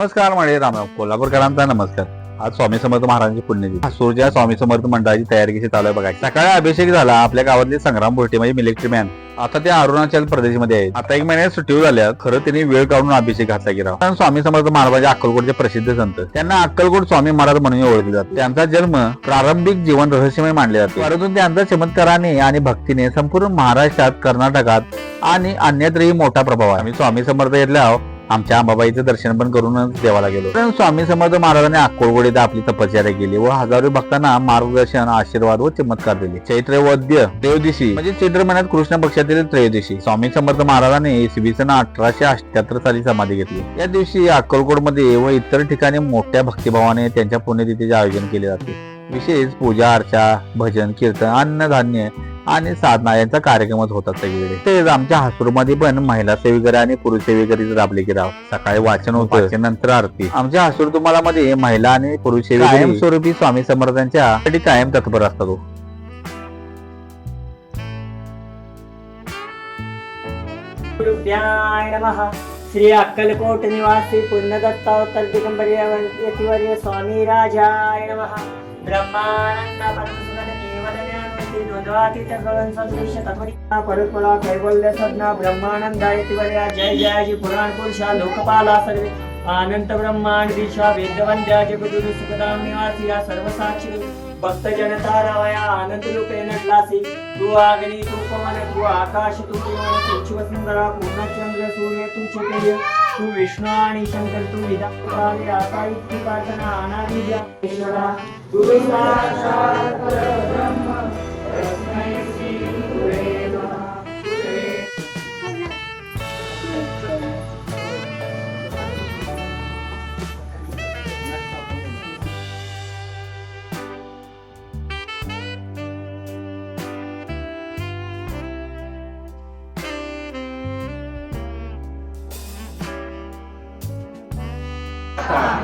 नमस्कार म्हणजे रामराव कोल्हापूरकरांचा नमस्कार. आज स्वामी समर्थ महाराजांची पुण्यतिथी. सूर्या स्वामी समर्थ मंडळाची तयारी कशी चालू आहे बघा. सकाळी अभिषेक झाला. आपल्या गावातले संग्राम भोटे म्हणजे मिलिटरी मॅन आता ते अरुणाचल प्रदेशमध्ये आहेत. आता एक महिन्यात सुट्टी झाल्या. खरं त्यांनी वेळ काढून अभिषेक घातला गेला कारण स्वामी समर्थ महाराज अक्कलकोटचे प्रसिद्ध संत. त्यांना अक्कलकोट स्वामी महाराज म्हणून ओळखले जाते. त्यांचा जन्म प्रारंभिक जीवन रहस्यमय मानले जाते. परंतु त्यांचा चमत्काराने आणि भक्तीने संपूर्ण महाराष्ट्रात कर्नाटकात आणि अन्यत्रही मोठा प्रभाव आहे. स्वामी समर्थ घेतल्या आमच्या आंबाबाईचं दर्शन पण करूनच देवाला गेलो. पण स्वामी समर्थ महाराजांनी अक्कोळगोड इथं आपली तपश्चर्या केली व हजारो भक्तांना मार्गदर्शन आशीर्वाद व चमत्कार दिले. चैत्र वद्य त्रयोदशी म्हणजे चैत्र महिन्यात कृष्ण पक्षातील त्रयोदशी. स्वामी समर्थ महाराजांनी इसवी सन अठराशे अठ्याहत्तर साली समाधी घेतली. या दिवशी अक्कलकोडमध्ये व इतर ठिकाणी मोठ्या भक्तिभावाने त्यांच्या पुण्यतिथीचे आयोजन केले जाते. विशेष पूजा अर्चा भजन कीर्तन अन्नधान्य आणि साधना यांचा कार्यक्रमच होतात सगळीकडे. तेच आमच्या हासूरमध्ये पण महिला सेविकरी आणि पुरुष सेविकरी राबले की राव सकाळी वाचन होतं. वाचन नंतर आरती. आमच्या हासूर तुम्हाला मध्ये महिला आणि पुरुष सेविकरी कायमस्वरूपी स्वामी समर्थांच्या साठी कायम तत्पर असतात हो. श्री अक्कलकोट निवासी पुण्यदत्तावतर दिगंबर्य यतिवर्य स्वामी राजाय नमः ब्रह्मानंद ज्ञानवंती द्वंद्वातीत गगन सदृश तत्वनिका जय जयाजी पुराण लोकपाला सर्वे. आनंद ब्रह्मांड दिशा वेदवंद्या जगदुरु सुखदाम निवासी या सर्वसाक्षी. भक्त जनता रावया आनंद रूपे नटलासी. तू अग्नी तू पवन तू आकाश तू पवन तू शिवसुंदरा पूर्णचंद्र सूर्य तू चतुर्य तू विष्णू आणि शंकर तू विधान आता इतकी प्रार्थना अनादि ईश्वरा तू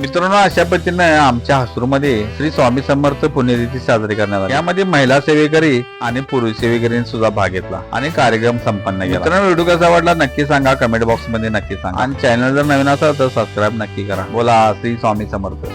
मित्रांनो अशा पद्धतीने आमच्या हसूरमध्ये श्री स्वामी समर्थ पुण्यतिथी साजरी करण्यात आली. यामध्ये महिला सेवेकरी आणि पुरुष सेवेकरीने सुद्धा भाग घेतला आणि कार्यक्रम संपन्न केला. मित्रांनो व्हिडिओ कसा वाटला नक्की सांगा. कमेंट बॉक्समध्ये नक्की सांगा. आणि चॅनल जर नवीन असेल तर सबस्क्राईब नक्की करा. बोला श्री स्वामी समर्थ.